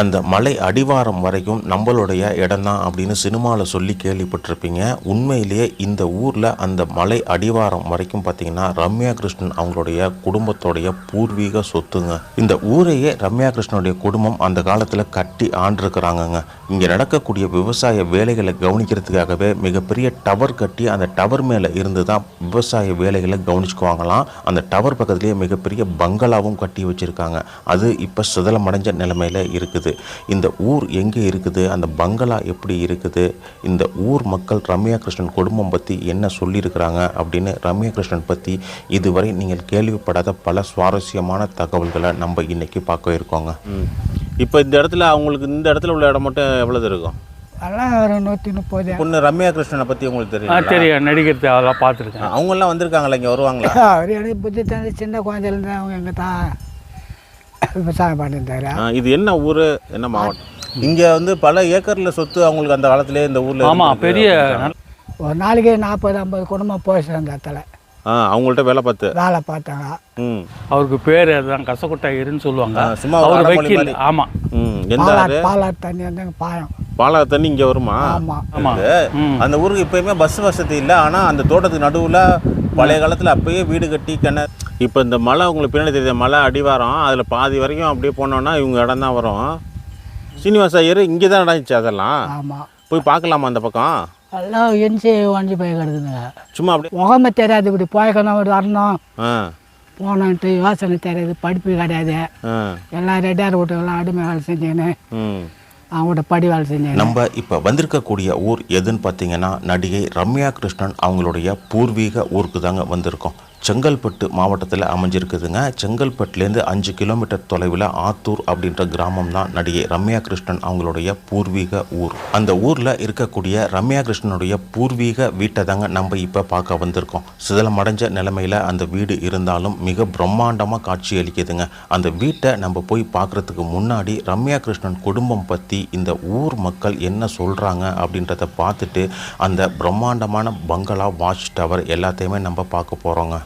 அந்த மலை அடிவாரம் வரைக்கும் நம்மளுடைய இடம் தான் அப்படின்னு சினிமாவில் சொல்லி கேள்விப்பட்டிருப்பீங்க. உண்மையிலேயே இந்த ஊரில் அந்த மலை அடிவாரம் வரைக்கும் பார்த்தீங்கன்னா ரம்யா கிருஷ்ணன் அவங்களுடைய குடும்பத்தோடைய பூர்வீக சொத்துங்க. இந்த ஊரையே ரம்யா கிருஷ்ணனுடைய குடும்பம் அந்த காலத்தில் கட்டி ஆண்டிருக்கிறாங்கங்க. இங்கே நடக்கக்கூடிய விவசாய வேலைகளை கவனிக்கிறதுக்காகவே மிகப்பெரிய டவர் கட்டி அந்த டவர் மேலே இருந்து தான் விவசாய வேலைகளை கவனிச்சுக்குவாங்களாம். அந்த டவர் பக்கத்துலேயே மிகப்பெரிய பங்களாவும் கட்டி வச்சுருக்காங்க. அது இப்போ சிதலமடைஞ்ச நிலைமையில் இருக்குது. இந்த ஊர் எங்கே இருக்குது? அந்த பங்களா எப்படி இருக்குது? இந்த ஊர் மக்கள் ரம்யா கிருஷ்ணன் குடும்பம் பற்றி என்ன சொல்லியிருக்கிறாங்க? அப்படின்னு ரம்யா கிருஷ்ணன் பற்றி இதுவரை நீங்கள் கேள்விப்படாத பல சுவாரஸ்யமான தகவல்களை நம்ம இன்னைக்கு பார்க்க இருக்கோங்க. இப்போ இந்த இடத்துல அவங்களுக்கு இந்த இடத்துல உள்ள இடம் மட்டும் எவ்வளவு இருக்கும்? எல்லாம் ஒரு நூற்றி முப்பது. பொண்ணு ரம்யா கிருஷ்ணனை பற்றி உங்களுக்கு ஆ தெரியும். தெரியும் நடிகர் அதெல்லாம் பார்த்துருக்கேன். அவங்கெல்லாம் வந்திருக்காங்களா இங்கே? வருவாங்களா? அவர் எனக்கு புத்தி தந்து சின்ன குழந்தையிலேருந்து அவங்க எங்கள் தான் விவசாயம் பண்ணியிருந்தாரு இது என்ன ஊர்? என்ன மாவட்டம்? இங்கே வந்து பல ஏக்கரில் சொத்து அவங்களுக்கு அந்த காலத்திலே இந்த ஊரில் ஆமாம் பெரிய ஒரு நாளைக்கு நாற்பது ஐம்பது குடும்பம் போய் சேர்ந்த இடத்துல அவங்கள்ட்ட வேலை பார்த்து. வேலை பார்த்தாங்க. ம். அவருக்கு பேர் அதுதான் கசக்குட்டை இருன்னு சொல்லுவாங்க. சும்மா அவர் வக்கீல். ஆமாம் ம் எந்த பாலாறு தண்ணி வந்து பாயம். பாலா தண்ணி இங்கே வருமா? ஆமாம் ஆமாம் அந்த ஊருக்கு எப்பயுமே பஸ் வசதி இல்லை ஆனால் அந்த தோட்டத்துக்கு நடுவில் பழைய காலத்தில் அப்பயே வீடு கட்டி கிணறு இப்போ இந்த மலை உங்களுக்கு பின்னாடி தெரியுது? மலை அடிவாரம். அதில் பாதி வரைக்கும் அப்படியே போனோன்னா இவங்க இடம் தான் வரும். சீனிவாச ஐயர் இங்கே தான் நடந்துச்சு அதெல்லாம். ஆமாம் போய் பார்க்கலாமா அந்த பக்கம்? எல்லாம் எரிஞ்சு ஒஞ்சி போய் கிடக்குதுங்க. சும்மா அப்படியே முகமே தெரியாது இப்படி. போய்க்கணும் ஒரு வரணும். போனன்ட்டு யோசனை தெரியாது படிப்பு கிடையாது. எல்லாம் ரெட்டியார் வீட்டுக்கெல்லாம் அடிமை வேலை செஞ்சேன்னு. அவங்களோட அவங்கள்ட்ட செஞ்சாங்க. நம்ம இப்போ வந்திருக்கக்கூடிய ஊர் எதுன்னு பார்த்தீங்கன்னா நடிகை ரம்யா கிருஷ்ணன் அவங்களுடைய பூர்வீக ஊருக்கு தாங்க வந்திருக்கோம். செங்கல்பட்டு மாவட்டத்தில் அமைஞ்சிருக்குதுங்க. செங்கல்பட்டுலேருந்து அஞ்சு கிலோமீட்டர் தொலைவில் ஆத்தூர் அப்படின்ற கிராமம் தான் நடிகை ரம்யா கிருஷ்ணன் அவங்களுடைய பூர்வீக ஊர். அந்த ஊரில் இருக்கக்கூடிய ரம்யா கிருஷ்ணனுடைய பூர்வீக வீட்டை தாங்க நம்ம இப்போ பார்க்க வந்திருக்கோம். சிதலமடைஞ்ச நிலைமையில் அந்த வீடு இருந்தாலும் மிக பிரம்மாண்டமாக காட்சி அளிக்குதுங்க. அந்த வீட்டை நம்ம போய் பார்க்குறதுக்கு முன்னாடி ரம்யா கிருஷ்ணன் குடும்பம் பற்றி இந்த ஊர் மக்கள் என்ன சொல்கிறாங்க அப்படின்றத பார்த்துட்டு அந்த பிரம்மாண்டமான பங்களா வாட்ச் டவர் எல்லாத்தையுமே நம்ம பார்க்க போகிறோங்க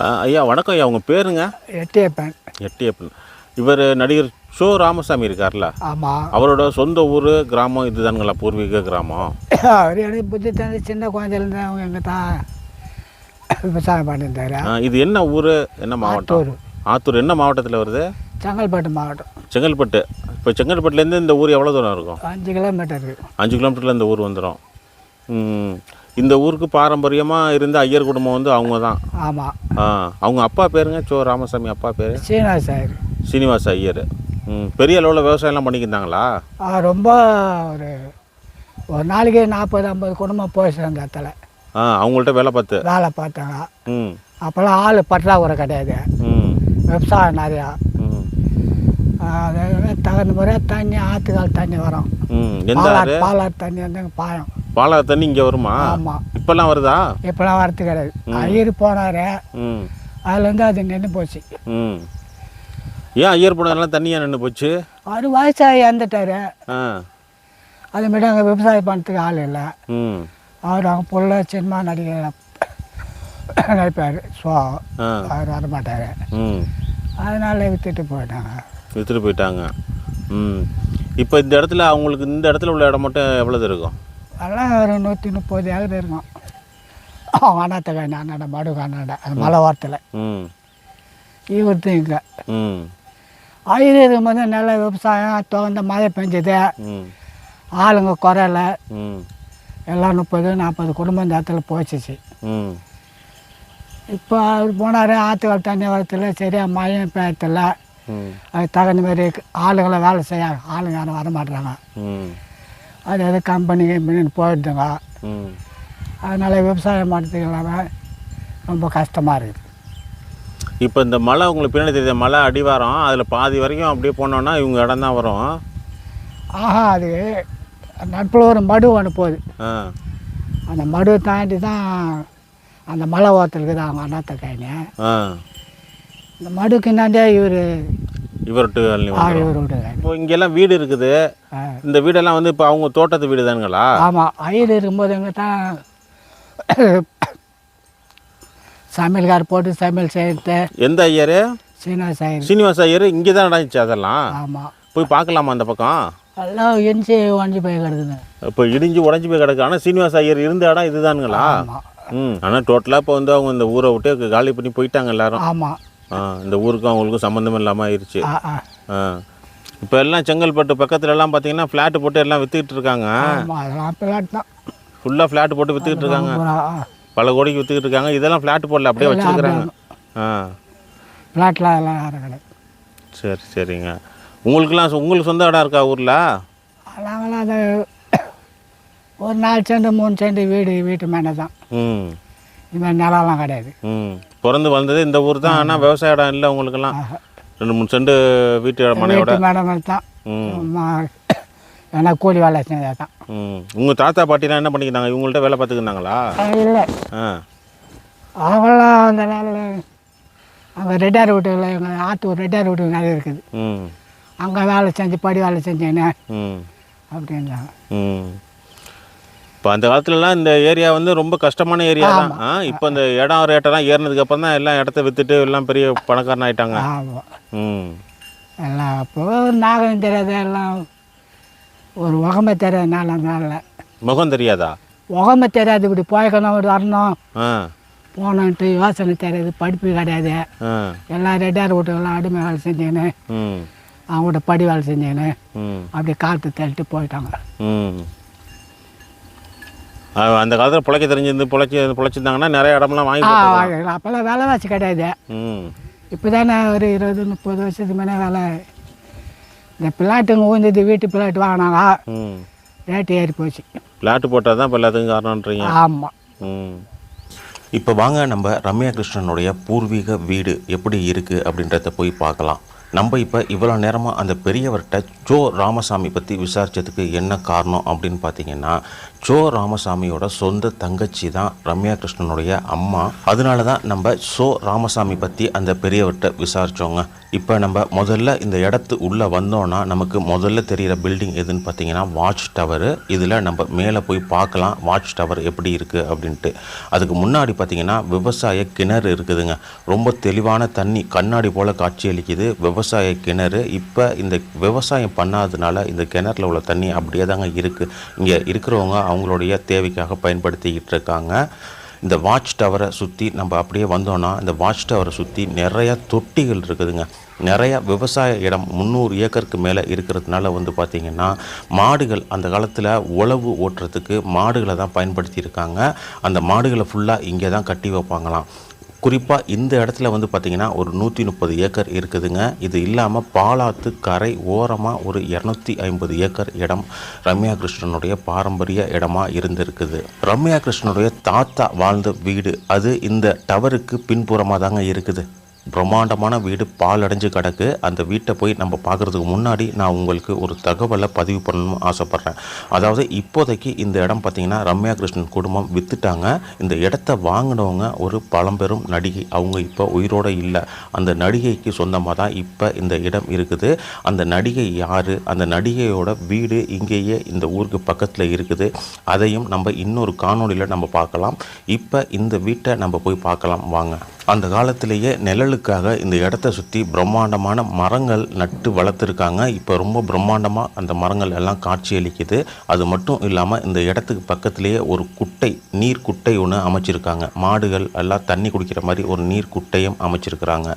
ஐயா வணக்கம் ஐயா. உங்கள் பேருங்க? எட்டியப்பன் எட்டியப்பன் இவர் நடிகர் ஷோ ராமசாமி இருக்கார்ல? ஆமாம் அவரோட சொந்த ஊர் கிராமம் இதுதானுங்களா பூர்வீக கிராமம்? அவர் எனக்கு புத்தி தந்து சின்ன குழந்தையிலேருந்து அவங்க எங்கள் தான் விவசாயம் பண்ணியிருந்தாரு. இது என்ன ஊர்? என்ன மாவட்டம்? ஆத்தூர். என்ன மாவட்டத்தில் வருது? செங்கல்பட்டு மாவட்டம். செங்கல்பட்டு. இப்போ செங்கல்பட்டுலேருந்து இந்த ஊர் எவ்வளோ தூரம் இருக்கும்? அஞ்சு கிலோமீட்டர் அஞ்சு கிலோமீட்டரில் இந்த ஊர் வந்துடும் இந்த ஊருக்கு பாரம்பரியமாக இருந்த ஐயர் குடும்பம் வந்து அவங்க தான் ஆமாம் ஆ அவங்க அப்பா பேருங்க? சோ ராமசாமி அப்பா பேர்? சீனிவாஸ் சார் சீனிவாச ஐயர். ம் பெரிய அளவில் விவசாயம்லாம் பண்ணிக்கிருந்தாங்களா ரொம்ப ஒரு ஒரு நாளைக்கு நாற்பது ஐம்பது குடும்பம் போய் சேர்ந்த இடத்துல. ஆ அவங்கள்ட்ட வேலை பார்த்து? வேலை பார்த்தாங்க. ம். அப்போல்லாம் ஆள் பற்றாக்குறை கிடையாது. ம். விவசாயம் நிறையா. அது தகுந்த முறையாக தண்ணி ஆற்றுக்கால் தண்ணி வரும். ம் எந்த பாலாறு பாலாறு தண்ணி வந்து பாயம். பாலா தண்ணி இங்கே வருமா? ஆமாம் இப்போல்லாம் வருதா? இப்போலாம் வரது கிடையாது. ஐயர் போனார் ம். அதுலேருந்து அது நின்று போச்சு. ம். ஏன் ஐயர் போனதெல்லாம் தண்ணியாக நின்று போச்சு? அவர் வயசாகி இறந்துட்டார். ஆ. அதுமாரி அங்கே விவசாயம் பண்ணுறதுக்கு ஆள் இல்லை. ம். அவர் அவங்க புள்ள சினிமா நடிகர் நடிப்பார். ஸோ ஆ. அவர் வரமாட்டார் ம். அதனால விற்றுட்டு போயிட்டாங்க. விற்றுட்டு போயிட்டாங்க. ம். இப்போ இந்த இடத்துல அவங்களுக்கு இந்த இடத்துல உள்ள இடம் மட்டும் எவ்வளவு இருக்கும்? அதெல்லாம் ஒரு நூற்றி முப்பது ஏக்கர் இருக்கும் அண்ணாத்த கண்ணு அண்ணாட மடு அண்ணாட அந்த மலை ஓரத்தில். ம். இவர்தான் இங்கே. ஆயுத இருக்கும்போது நல்ல விவசாயம் தகுந்த மழை பெஞ்சது. ஆளுங்க குறையல. எல்லாம் முப்பது நாற்பது குடும்பம் இந்த இடத்துல போச்சிச்சு. இப்போ அவர் போனார் ஆற்றுக்கால் தண்ணி வரத்துல சரியாக மழையும் பெய்யறதில்ல. ம். அதுக்கு தகுந்த மாதிரி ஆளுங்களை வேலை செய்ய ஆளுங்க யாரும் வர மாட்டுறாங்க அது எது கம்பெனி கம்பெனின்னு போயிடுதுங்க. அதனால் விவசாயம் பண்ணுறதுக்கு இல்லாமல் ரொம்ப கஷ்டமாக இருக்குது இப்போ இந்த மலை உங்களுக்கு பின்னாடி தெரியுது மலை அடிவாரம். அதில் பாதி வரைக்கும் அப்படியே போனோன்னா இவங்க இடம் தான் வரும். ஆஹா அது நட்பில் ஒரு மடு ஒன்று போகுது. அந்த மடு தாண்டி தான் அந்த மலை ஓரத்தில் இருக்குது அவங்க அண்ணாத்த கைனி இந்த மடுக்குன்னாண்டே இவர் இவர்ட்டு அள்ளி இப்போ இங்கெல்லாம் வீடு இருக்குது. இந்த வீடெல்லாம் வந்து இப்போ அவங்க தோட்டத்து வீடு தானுங்களா? ஆமாம் ஐயர் இருக்கும்போது எங்கே தான் சமையல்கார் போட்டு சமையல் செய்யறது எந்த ஐயர்? சீனிவாச ஐயர். சீனிவாச ஐயர் இங்கே தான் நடந்துச்சு அதெல்லாம்? ஆமாம் போய் பார்க்கலாமா அந்த பக்கம்? எல்லாம் எஞ்சி வஞ்சி போய் கிடக்குது இப்போ இடிஞ்சு உடஞ்சி போய் கிடக்கு. ஆனால் சீனிவாச ஐயர் இருந்த இடம் இதுதானுங்களா? ம். ஆனால் டோட்டலாக இப்போ வந்து அவங்க இந்த ஊரை விட்டு காலி பண்ணி போயிட்டாங்க எல்லாரும். ஆமாம் ஆ இந்த ஊருக்கும் அவங்களுக்கும் சம்மந்தம் இல்லாமல் ஆயிடுச்சு ஆ. இப்போ எல்லாம் செங்கல்பட்டு பக்கத்துல எல்லாம் பார்த்தீங்கன்னா ஃப்ளாட்டு போட்டு எல்லாம் விற்றுக்கிட்டு இருக்காங்க. அதெல்லாம் பிளாட் தான். ஃபுல்லாக ஃப்ளாட் போட்டு விற்றுக்கிட்டு இருக்காங்க. பல கோடிக்கு விற்றுக்கிட்டு இருக்காங்க. இதெல்லாம் ஃப்ளாட் போடல அப்படியே வச்சுருக்குறாங்க. ஆ. பிளாட்டில் அதெல்லாம் யாரும் கிடையாது. சரி சரிங்க. உங்களுக்குலாம் உங்களுக்கு சொந்த இடம் இருக்கா ஊரில்? நாங்களாம் அது ஒரு நாலு செண்டு மூணு செண்டு வீடு வீட்டு மேலே தான். ம். இது மாதிரி நிலம்லாம் கிடையாது. ம். பிறந்து வளர்ந்தது இந்த ஊர் தான். ஆனால் விவசாய இடம் இல்லை உங்களுக்கெல்லாம். ரெண்டு மூணு செண்டு வீட்டு மனையோட? மேடம் தான். ஏன்னா கூலி வேலை செஞ்சது தான். உங்கள் தாத்தா பாட்டிலாம் என்ன பண்ணிக்கிறாங்க இவங்கள்ட்ட வேலை பார்த்துக்கிருந்தாங்களா இல்லை. ஆ. அவங்களாம் அந்த நாளில் அங்கே ரெட்டார் வீட்டுல எங்கள் ஆற்று ரெட்டார் வீட்டு நிறைய இருக்குது. ம். அங்கே வேலை செஞ்சு படி வேலை செஞ்சேன்னு ம். இப்போ அந்த காலத்துலலாம் இந்த ஏரியா வந்து ரொம்ப கஷ்டமான ஏரியா தான். ஆ இப்போ இந்த இடம் ரேட்டெல்லாம் ஏறினதுக்கு அப்புறம் தான் எல்லாம் இடத்த விற்றுட்டு எல்லாம் பெரிய பணக்காரன் ஆயிட்டாங்க. ஆமாம் ம். எல்லாம் அப்போ நாகம் தெரியாது எல்லாம் ஒரு உகமை தெரியாது அந்த நாளில். முகம் தெரியாதா? உகமை தெரியாது இப்படி போய்க்கணும் இப்படி வரணும். ஆ. போகணுன்ட்டு யோசனை தெரியாது படிப்பு கிடையாது. ஆ. எல்லாம் ரெட்டார் வீட்டுக்கெல்லாம் அடிமை வேலை செஞ்சேன்னு ம். அவங்கள்ட்ட படி வேலை செஞ்சேன்னு ம். அப்படி காற்று தள்ளிட்டு போயிட்டாங்க. ம். அந்த காலத்தில் பிழைக்க தெரிஞ்சிருந்து பிழைச்சி பிழைச்சிருந்தாங்கன்னா நிறைய இடம்லாம் வாங்கி போட்டுருக்கலாம். அப்போல்லாம் விலைவாசி கிடையாது. ம். இப்போ தானே ஒரு இருபது முப்பது வருஷத்துக்கு முன்னே வேலை. இந்த பிளாட்டுங்க ஊந்தது வீட்டு பிளாட் வாங்கினாங்க. ம். ரேட்டு ஏறி போச்சு. பிளாட்டு போட்டால் தான் இப்போ எல்லாத்துக்கும் காரணன்றீங்க. ஆமாம் ம். இப்போ வாங்க நம்ம ரம்யா கிருஷ்ணனுடைய பூர்வீக வீடு எப்படி இருக்குது அப்படின்றத போய் பார்க்கலாம். நம்ம இப்போ இவ்வளோ நேரமாக அந்த பெரியவர்கிட்ட ஜோ ராமசாமி பற்றி விசாரித்ததுக்கு என்ன காரணம் அப்படின்னு பார்த்தீங்கன்னா ஜோ ராமசாமியோட சொந்த தங்கச்சி தான் ரம்யா கிருஷ்ணனுடைய அம்மா. அதனால தான் நம்ம சோ ராமசாமி பற்றி அந்த பெரியவர்கிட்ட விசாரித்தோங்க இப்போ நம்ம முதல்ல இந்த இடத்து உள்ளே வந்தோன்னா நமக்கு முதல்ல தெரிகிற பில்டிங் எதுன்னு பார்த்தீங்கன்னா வாட்ச் டவரு இதில் நம்ம மேலே போய் பார்க்கலாம் வாட்ச் டவர் எப்படி இருக்குது அப்படின்ட்டு. அதுக்கு முன்னாடி பார்த்தீங்கன்னா விவசாய கிணறு இருக்குதுங்க. ரொம்ப தெளிவான தண்ணி கண்ணாடி போல் காட்சியளிக்குது விவசாய விவசாய கிணறு இப்போ இந்த விவசாயம் பண்ணாததுனால இந்த கிணறுல உள்ள தண்ணி அப்படியே தாங்க இருக்குது இங்கே இருக்கிறவங்க அவங்களுடைய தேவைக்காக பயன்படுத்திக்கிட்டு இருக்காங்க. இந்த வாட்ச் டவரை சுற்றி நம்ம அப்படியே வந்தோன்னா இந்த வாட்ச் டவரை சுற்றி நிறையா தொட்டிகள் இருக்குதுங்க. நிறையா விவசாய இடம் முந்நூறு ஏக்கருக்கு மேலே இருக்கிறதுனால வந்து பார்த்திங்கன்னா மாடுகள் அந்த காலத்தில் உழவு ஓட்டுறதுக்கு மாடுகளை தான் பயன்படுத்தியிருக்காங்க. அந்த மாடுகளை ஃபுல்லாக இங்கே தான் கட்டி வைப்பாங்களாம். குறிப்பாக இந்த இடத்துல வந்து பார்த்திங்கன்னா ஒரு நூற்றி முப்பது ஏக்கர் இருக்குதுங்க. இது இல்லாமல் பாலாத்து கரை ஓரமாக ஒரு இரநூத்தி ஐம்பது ஏக்கர் இடம் ரம்யா கிருஷ்ணனுடைய பாரம்பரிய இடமா இருந்திருக்குது. ரம்யா கிருஷ்ணனுடைய தாத்தா வாழ்ந்த வீடு அது இந்த டவருக்கு பின்புறமாக தாங்க இருக்குது. பிரம்மாண்டமான வீடு பால் அடைஞ்சு கிடக்கு. அந்த வீட்டை போய் நம்ம பார்க்குறதுக்கு முன்னாடி நான் உங்களுக்கு ஒரு தகவலை பதிவு பண்ணணும்னு ஆசைப்பட்றேன். அதாவது இப்போதைக்கு இந்த இடம் பார்த்திங்கன்னா ரம்யா கிருஷ்ணன் குடும்பம் விற்றுட்டாங்க இந்த இடத்த வாங்கினவங்க ஒரு பழம்பெரும் நடிகை. அவங்க இப்போ உயிரோடு இல்லை. அந்த நடிகைக்கு சொந்தமாக தான் இப்போ இந்த இடம் இருக்குது. அந்த நடிகை யார்? அந்த நடிகையோட வீடு இங்கேயே இந்த ஊருக்கு பக்கத்தில் இருக்குது. அதையும் நம்ம இன்னொரு காணொளியில் நம்ம பார்க்கலாம். இப்போ இந்த வீட்டை நம்ம போய் பார்க்கலாம். வாங்க. அந்த காலத்திலேயே நிழலுக்காக இந்த இடத்த சுற்றி பிரம்மாண்டமான மரங்கள் நட்டு வளர்த்துருக்காங்க. இப்போ ரொம்ப பிரம்மாண்டமாக அந்த மரங்கள் எல்லாம் காட்சியளிக்குது அது மட்டும் இல்லாமல் இந்த இடத்துக்கு பக்கத்திலேயே ஒரு குட்டை நீர் குட்டை ஒன்று அமைச்சிருக்காங்க. மாடுகள் எல்லாம் தண்ணி குடிக்கிற மாதிரி ஒரு நீர் குட்டையும் அமைச்சிருக்கிறாங்க.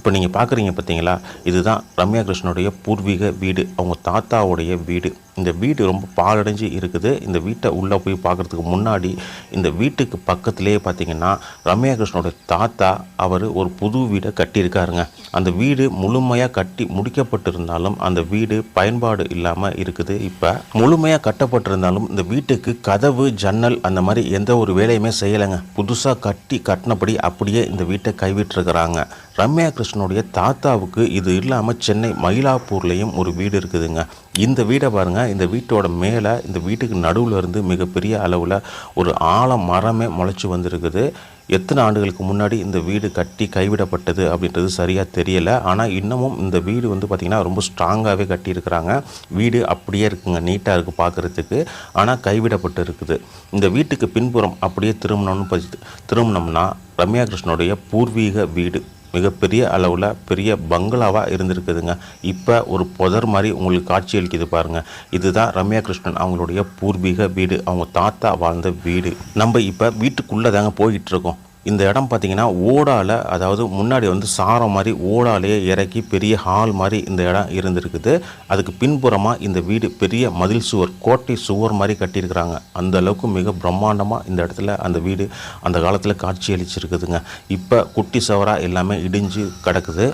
இப்போ நீங்கள் பார்க்குறீங்க பார்த்தீங்களா இதுதான் ரம்யா கிருஷ்ணனுடைய பூர்வீக வீடு. அவங்க தாத்தாவுடைய வீடு. இந்த வீடு ரொம்ப பாழடைஞ்சு இருக்குது. இந்த வீட்டை உள்ளே போய் பார்க்குறதுக்கு முன்னாடி இந்த வீட்டுக்கு பக்கத்துலேயே பார்த்தீங்கன்னா ரம்யா கிருஷ்ணனோட தாத்தா அவர் ஒரு புது வீடை கட்டியிருக்காருங்க. அந்த வீடு முழுமையாக கட்டி முடிக்கப்பட்டிருந்தாலும் அந்த வீடு பயன்பாடு இல்லாமல் இருக்குது. இப்போ முழுமையாக கட்டப்பட்டிருந்தாலும் இந்த வீட்டுக்கு கதவு ஜன்னல் அந்த மாதிரி எந்த ஒரு வேலையுமே செய்யலைங்க. புதுசாக கட்டி கட்டினபடி அப்படியே இந்த வீட்டை கைவிட்டிருக்கிறாங்க. ரம்யா கிருஷ்ணனுடைய தாத்தாவுக்கு இது இல்லாமல் சென்னை மயிலாப்பூர்லேயும் ஒரு வீடு இருக்குதுங்க. இந்த வீடை பாருங்க இந்த வீட்டோட மேலே இந்த வீட்டுக்கு நடுவில் இருந்து மிகப்பெரிய அளவில் ஒரு ஆழ மரமே முளைச்சி வந்திருக்குது. எத்தனை ஆண்டுகளுக்கு முன்னாடி இந்த வீடு கட்டி கைவிடப்பட்டது அப்படின்றது சரியாக தெரியலை. ஆனால் இன்னமும் இந்த வீடு வந்து பார்த்திங்கன்னா ரொம்ப ஸ்ட்ராங்காகவே கட்டியிருக்கிறாங்க. வீடு அப்படியே இருக்குங்க நீட்டாக இருக்குது பார்க்குறதுக்கு ஆனால் கைவிடப்பட்டு இருக்குது. இந்த வீட்டுக்கு பின்புறம் அப்படியே திரும்பினோம்னு திரும்பினோம்னா ரம்யா கிருஷ்ணனுடைய பூர்வீக வீடு. மிகப்பெரிய அளவில் பெரிய பங்களாவாக இருந்திருக்குதுங்க. இப்போ ஒரு புதர் மாதிரி உங்களுக்கு காட்சி அளிக்குது பாருங்க. இதுதான் ரம்யா கிருஷ்ணன் அவங்களுடைய பூர்வீக வீடு. அவங்க தாத்தா வாழ்ந்த வீடு. நம்ம இப்போ வீட்டுக்குள்ளே தாங்க போயிட்டுருக்கோம் இந்த இடம் பார்த்தீங்கன்னா ஓடால அதாவது முன்னாடி வந்து சாரம் மாதிரி ஓடாலேயே இறக்கி பெரிய ஹால் மாதிரி இந்த இடம் இருந்திருக்குது. அதுக்கு பின்புறமாக இந்த வீடு பெரிய மதில் சுவர் கோட்டை சுவர் மாதிரி கட்டியிருக்கிறாங்க. அந்த அளவுக்கு மிக பிரம்மாண்டமாக இந்த இடத்துல அந்த வீடு அந்த காலத்தில் காட்சி அளிச்சிருக்குதுங்க இப்போ குட்டி சவராக எல்லாமே இடிஞ்சு கிடக்குது.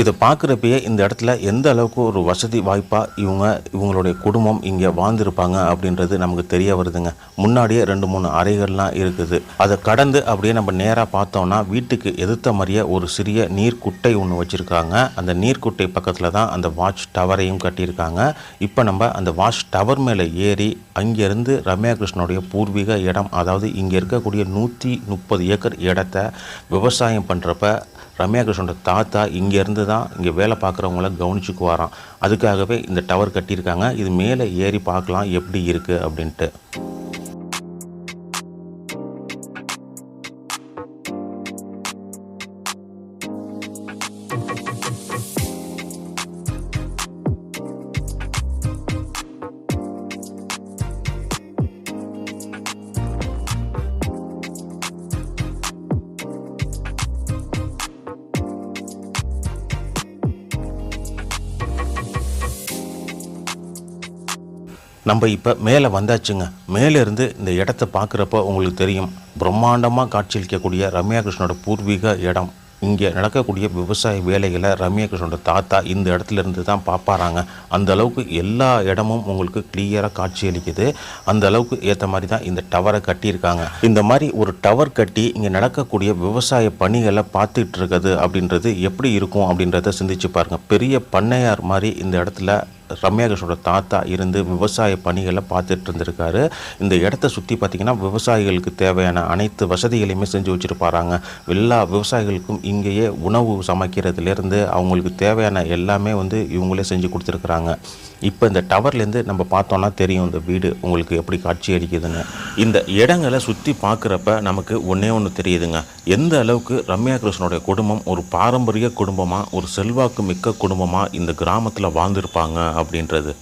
இதை பார்க்குறப்பயே இந்த இடத்துல எந்த அளவுக்கு ஒரு வசதி வாய்ப்பாக இவங்க இவங்களுடைய குடும்பம் இங்கே வாழ்ந்திருப்பாங்க அப்படின்றது நமக்கு தெரிய வருதுங்க. முன்னாடியே ரெண்டு மூணு அறைகள்லாம் இருக்குது. அதை கடந்து அப்படியே நம்ம நேராக பார்த்தோம்னா வீட்டுக்கு எதிர்த்த மாதிரியே ஒரு சிறிய நீர்க்குட்டை ஒன்று வச்சுருக்காங்க. அந்த நீர்க்குட்டை பக்கத்தில் தான் அந்த வாட்ச் டவரையும் கட்டியிருக்காங்க. இப்போ நம்ம அந்த வாட்ச் டவர் மேலே ஏறி அங்கேருந்து ரம்யா கிருஷ்ணனுடைய பூர்வீக இடம் அதாவது இங்கே இருக்கக்கூடிய நூற்றி முப்பது ஏக்கர் இடத்த விவசாயம் பண்ணுறப்ப ரம்யா கிருஷ்ணனோட தாத்தா இங்கேருந்து தான் இங்கே வேலை பார்க்குறவங்கள கவனிச்சுக்குவாராம். அதுக்காகவே இந்த டவர் கட்டியிருக்காங்க. இது மேலே ஏறி பார்க்கலாம் எப்படி இருக்குது அப்படின்ட்டு. நம்ம இப்போ மேலே வந்தாச்சுங்க. மேலே இருந்து இந்த இடத்த பார்க்குறப்ப உங்களுக்கு தெரியும். பிரம்மாண்டமாக காட்சியளிக்கக்கூடிய ரம்யா கிருஷ்ணனோட பூர்வீக இடம். இங்கே நடக்கக்கூடிய விவசாய வேலைகளை ரம்யா கிருஷ்ணோட தாத்தா இந்த இடத்துல இருந்து தான் பார்ப்பாராங்க அந்த அளவுக்கு எல்லா இடமும் உங்களுக்கு கிளியராக காட்சியளிக்குது. அந்த அளவுக்கு ஏற்ற மாதிரி தான் இந்த டவரை கட்டியிருக்காங்க. இந்த மாதிரி ஒரு டவர் கட்டி இங்கே நடக்கக்கூடிய விவசாய பணிகளை பார்த்துட்டு இருக்குது அப்படின்றது எப்படி இருக்கும் அப்படின்றத சிந்திச்சு பாருங்கள் பெரிய பண்ணையார் மாதிரி இந்த இடத்துல ரம்யா கிருஷ்ணோட தாத்தா இருந்து விவசாய பணிகளை பார்த்துட்டு இருந்திருக்காரு. இந்த இடத்த சுற்றி பார்த்திங்கன்னா விவசாயிகளுக்கு தேவையான அனைத்து வசதிகளையுமே செஞ்சு வச்சுருப்பாராங்க. எல்லா விவசாயிகளுக்கும் இங்கேயே உணவு சமைக்கிறதுலேருந்து அவங்களுக்கு தேவையான எல்லாமே வந்து இவங்களே செஞ்சு கொடுத்துருக்குறாங்க. இப்போ இந்த டவர்லேருந்து நம்ம பார்த்தோன்னா தெரியும் இந்த வீடு உங்களுக்கு எப்படி காட்சி அடிக்குதுன்னு இந்த இடங்களை சுற்றி பார்க்குறப்ப நமக்கு ஒன்றே ஒன்று தெரியுதுங்க. எந்த அளவுக்கு ரம்யா கிருஷ்ணனுடைய குடும்பம் ஒரு பாரம்பரிய குடும்பமாக ஒரு செல்வாக்கு மிக்க குடும்பமாக இந்த கிராமத்தில் வாழ்ந்திருப்பாங்க அப்படின்றது.